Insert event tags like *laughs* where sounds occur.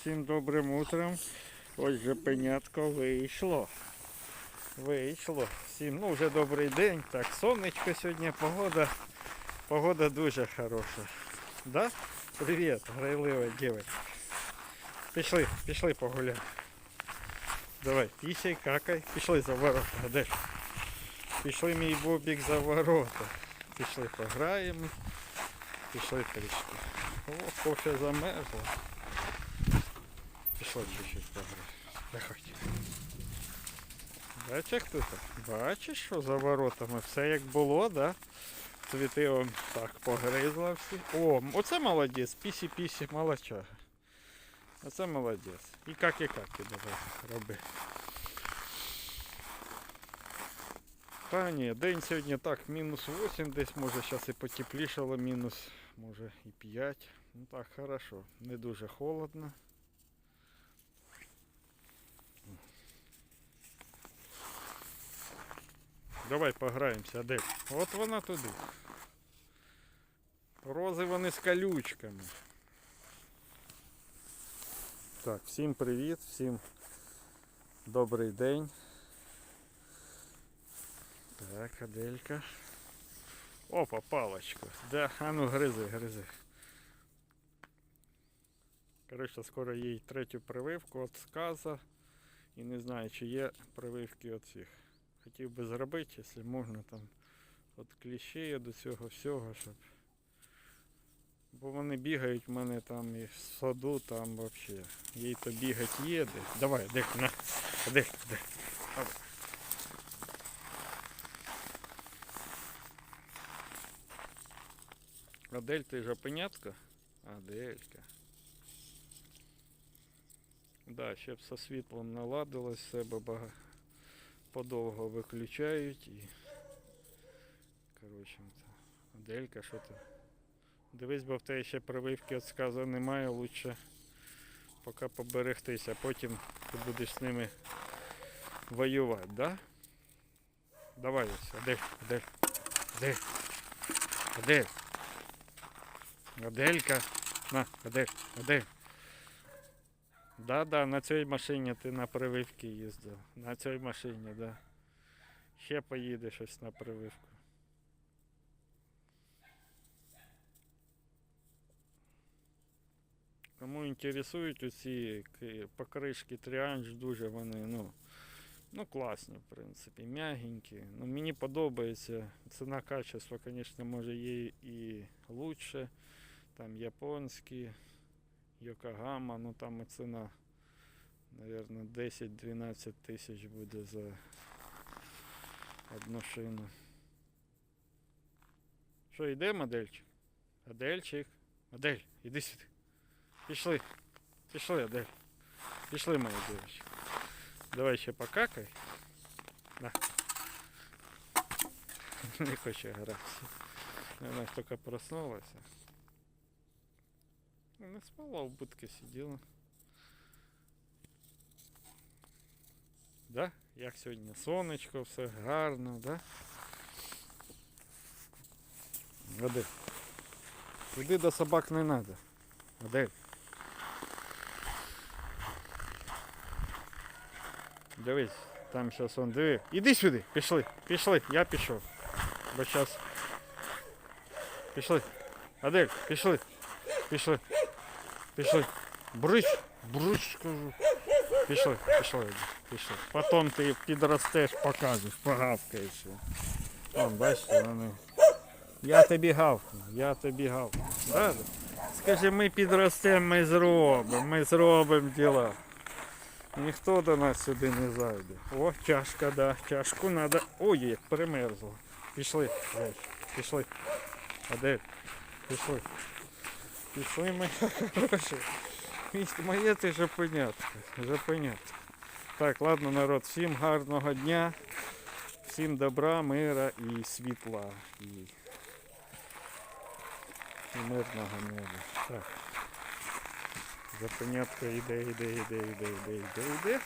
всім добрим утром. Ось же пенятко вийшло. Вийшло. Всім, ну вже добрий день. Так, сонечко сьогодні, погода. Погода дуже хороша. Да? Привіт, грайлива дівчинка. Пішли, пішли погуляємо. Давай, пісяй, какай, пішли за ворота. Де? Пішли мій бобік за ворота. Пішли пограємо. Пішли трішки. О, кофе замерзло. Пішло чуть-чуть. Заходь. Бачиш, як тут? Бачиш, що за воротами? Все як було, да? Цвіти он так погризла всі. О, оце молодець, пісі-пісі, молодчага. Оце молодець. І как, і как, і давай, роби. Та ні, день сьогодні так, мінус 8 десь, може зараз і потеплішало, мінус, може і 5. Ну так, хорошо. Не дуже холодно. Давай пограємося, де? От вона туди. Рози вони з колючками. Так, всім привіт, всім добрий день. Так, Аделька. Опа, палочка. Да, а ну гризи, гризи. Коротше, скоро їй третю прививку від сказа. І не знаю, чи є прививки від цих. Хотів би зробити, якщо можна там від кліщей до цього всього, щоб. Бо вони бігають в мене там і в саду, там взагалі. Їй то бігати є де. Давай, де, на, де. Оп. Адель, ти жопенятка? Аделька. Да, ще б со світлом наладилось, себе бага... подовго виключають і. Коротше, це. Аделька, що ти? Дивись, бо в тебе ще прививки від сказу немає, лучше поки поберегтися, потім ти будеш з ними воювати, да? Давай ось, Адель, Адель, Адель, Адель. Аделька. На, Адель, Адель. Да, да, на цій машині ти на прививки їздив. На цій машині, да. Ще поїдеш ось на прививку. Кому інтересують оці покришки Тріанж, дуже вони, ну, ну класні, в принципі, м'ягенькі. Ну, мені подобається. Ціна качество, звісно, може є і лучше. Там японські, Йокогама, ну там і ціна, мабуть, 10-12 тисяч буде за одну шину. Що, йде модельчик? Адельчик? Адель, іди сюди. Пішли. Пішли, Адель. Пішли, моя дівчинка. Давай ще покакай. На. *laughs* Не хоче гратися. Вона тільки проснулася. Не спала, в будці сиділа. Да? Як сьогодні сонечко, все гарно, да? Адель. Туди до собак не треба. Адель. Дивись, там зараз он диви. Іди сюди, пішли, пішли, я пішов. Бо зараз. Пішли. Адель, пішли. Пішли. Пішли. Брич, брич, скажу. Пішли, пішли, пішли. Потім ти підростеш, покажеш, погавкаєш. Вон, бачите, вони. Я тобі гавкну, я тобі гавкну. Да? да? Скажи, ми підростемо, ми зробимо, ми зробимо діла. Ніхто до нас сюди не зайде. О, чашка, да, чашку треба. Ой, як примерзло. Пішли, пішли. Адель, пішли. Пішли *laughs* ми. Хороше. Моє ти жопенятка. Жопенятка. Так, ладно, народ, всім гарного дня. Всім добра, мира і світла. І, і мирного неба. Так. Запенятка йде, йде, йде, йде, йде, йде, йде.